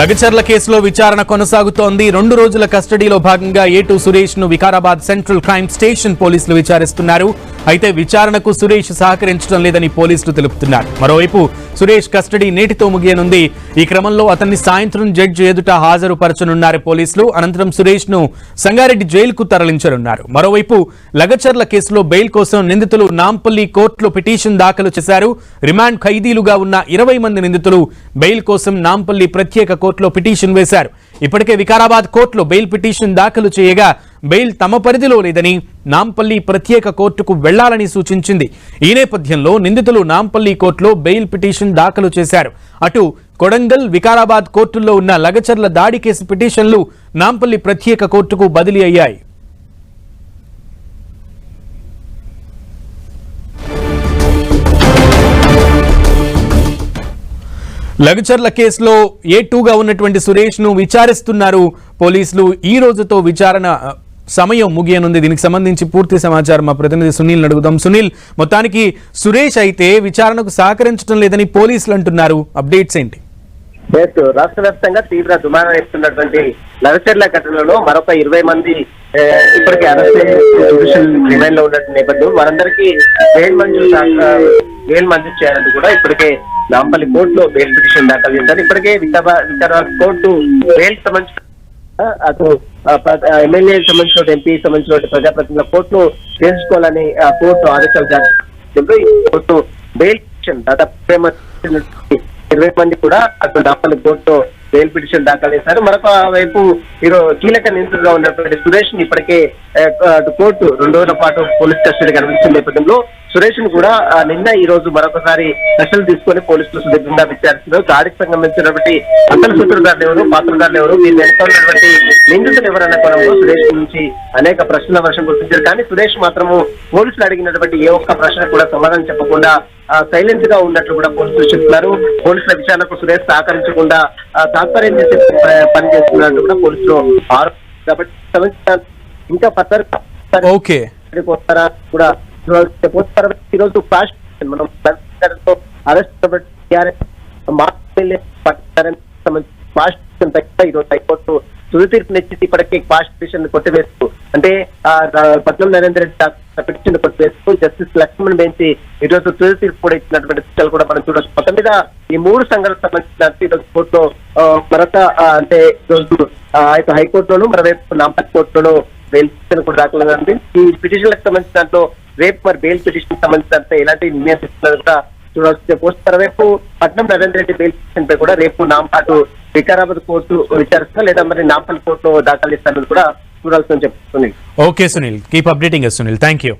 లగచర్ల కేసులో విచారణ కొనసాగుతోంది. రెండు రోజుల కస్టడీలో భాగంగా ఏటు సురేష్ను వికారాబాద్ సెంట్రల్ క్రైమ్ స్టేషన్ పోలీసులు విచారిస్తున్నారు. అయితే విచారణకు సురేష్ సహకరించడం లేదని పోలీసులు తెలుపుతున్నారు. మరోవైపు సురేష్ కస్టడీ నేటితో ముగియనుంది. ఈ క్రమంలో అతన్ని సాయంత్రం జడ్జి ఎదుట హాజరుపరచనున్నారు పోలీసులు. అనంతరం సురేష్ను సంగారెడ్డి జైలుకు తరలించనున్నారు. మరోవైపు లగచర్ల కేసులో బెయిల్ కోసం నిందితులు నాంపల్లి కోర్టులో పిటిషన్ దాఖలు చేశారు. రిమాండ్ ఖైదీలుగా ఉన్న ఇరవై మంది నిందితులు బెయిల్ కోసం నాంపల్లి ప్రత్యేక కోర్టులో పిటిషన్ వేశారు. ఇప్పటికే వికారాబాద్ కోర్టులో బెయిల్ పిటిషన్ దాఖలు చేయగా బెయిల్ తమ పరిధిలో లేదని నాంపల్లి ప్రత్యేక కోర్టుకు వెళ్ళాలని సూచించింది. ఈ నేపథ్యంలో నిందితులు నాంపల్లి కోర్టులో బెయిల్ పిటిషన్ దాఖలు చేశారు. అటు కొడంగల్ వికారాబాద్ కోర్టుల్లో ఉన్న లగచర్ల దాడి కేసు పిటిషన్లు నాంపల్లి ప్రత్యేక కోర్టుకు బదిలీ అయ్యాయి. లగచర్ల కేసులో ఏ టూగా ఉన్నటువంటి సురేష్ను విచారిస్తున్నారు. పోలీసులు ఈ రోజుతో విచారణ సమయం ముగియనుంది. దీనికి సంబంధించి పూర్తి సమాచారం మా ప్రతినిధి సునీల్ అడుగుదాం. సునీల్ మొత్తానికి సురేష్ అయితే విచారణకు సహకరించడం లేదని పోలీసులు అంటున్నారు. అప్డేట్స్ ఏంటి? రాష్ట్ర వ్యాప్తంగా తీవ్ర దుమారం ఇస్తున్నటువంటి నరచర్ల ఘటనలో మరొక ఇరవై మంది ఇప్పటికే అరెస్ట్ రిమైండ్లో ఉన్న నేపథ్యం వారందరికీ బెయిల్ మంజూరు బెయిల్ మంజూరు చేయాలని కూడా ఇప్పటికే నాంపల్లి కోర్టులో బెయిల్ పిటిషన్ దాఖలు చేశారు. ఇప్పటికే వికారాబాద్ వికారాబాద్ కోర్టు బెయిల్ సంబంధించిన అటు ఎమ్మెల్యే సంబంధించిన ఎంపీ సంబంధించిన ప్రజాప్రతినిధుల కోర్టును తెలుసుకోవాలని ఆ కోర్టు ఆదేశాలు జారీ కోర్టు బెయిల్ పిటిషన్ దాదాపు ఇరవై మంది కూడా అటు నాంపల్లి కోర్టు బెయిల్ పిటిషన్ దాఖలు చేశారు. మరొక వైపు ఈరోజు కీలక నిందితుడుగా ఉన్నటువంటి సురేష్ని ఇప్పటికే అటు కోర్టు రెండు రోజుల పాటు పోలీస్ కస్టడీ కనిపిస్తున్న నేపథ్యంలో సురేష్ను కూడా నిన్న ఈ రోజు మరొకసారి కస్టడీ తీసుకొని పోలీసులు సుదీర్ఘంగా విచారిస్తున్నారు. దాడికి సంబంధించినటువంటి అసలు సూత్రధారులు ఎవరు పాత్రధారులు ఎవరు వీరి వెనుక నిందితులు ఎవరన్న కోణంలో సురేష్ నుంచి అనేక ప్రశ్నల వర్షం గుర్తించారు కానీ సురేష్ మాత్రము పోలీసులు అడిగినటువంటి ఏ ఒక్క ప్రశ్న కూడా సమాధానం చెప్పకుండా సైలెంట్గా ఉన్నట్లు కూడా పోలీసులు చెప్తున్నారు పోలీసుల విచారణకు సురేష్ సహకరించకుండా తాత్పర్యం చేసే ప- పని చేస్తున్నట్టు కూడా పోలీసులు కాబట్టి ఇంకా ఫర్దర్ ఓకే. కూడా ఈ రోజు ఫ్లాష్ మనం అరెస్ట్ ఫ్లాష్ ఈ రోజు హైకోర్టు తుది తీర్పు నెచ్చి ఇప్పటికే క్వాష్ పిటిషన్ కొట్టివేస్తూ అంటే పట్నం నరేంద్ర రెడ్డి పిటిషన్ కొట్టివేస్తూ జస్టిస్ లక్ష్మణ్ బెంచి ఈరోజు రోజు తుది తీర్పు కూడా ఇచ్చినటువంటి శిక్షలు కూడా మనం చూడొచ్చు. మొత్తం మీద ఈ మూడు సంఘాలకు సంబంధించిన ఈరోజు కోర్టులో మరొక అంటే ఈరోజు రోజు ఆ, ఇటు హైకోర్టులోను మరోవైపు నాంపల్లి కోర్టులోను బెయిల్ పిటిషన్ కూడా దాఖలు ఈ పిటిషన్లకు సంబంధించిన దాంట్లో రేపు మరి బెయిల్ పిటిషన్ సంబంధించినంత ఎలాంటి నిర్ణయం తీసుకున్నది కూడా చూడాల్సి పోస్ట్ మరోవైపు పట్నం నరేంద్ర రెడ్డి బెయిల్ పిటిషన్ పై కూడా రేపు నాంపాటు వికారాబాద్ కోర్టు విచారిస్తా లేదా మరి నాంపల్ కోర్టులో దాఖలు ఇస్తానని కూడా చూడాల్సి చెప్తుంది okay Sunil. Keep updating Sunil. Thank you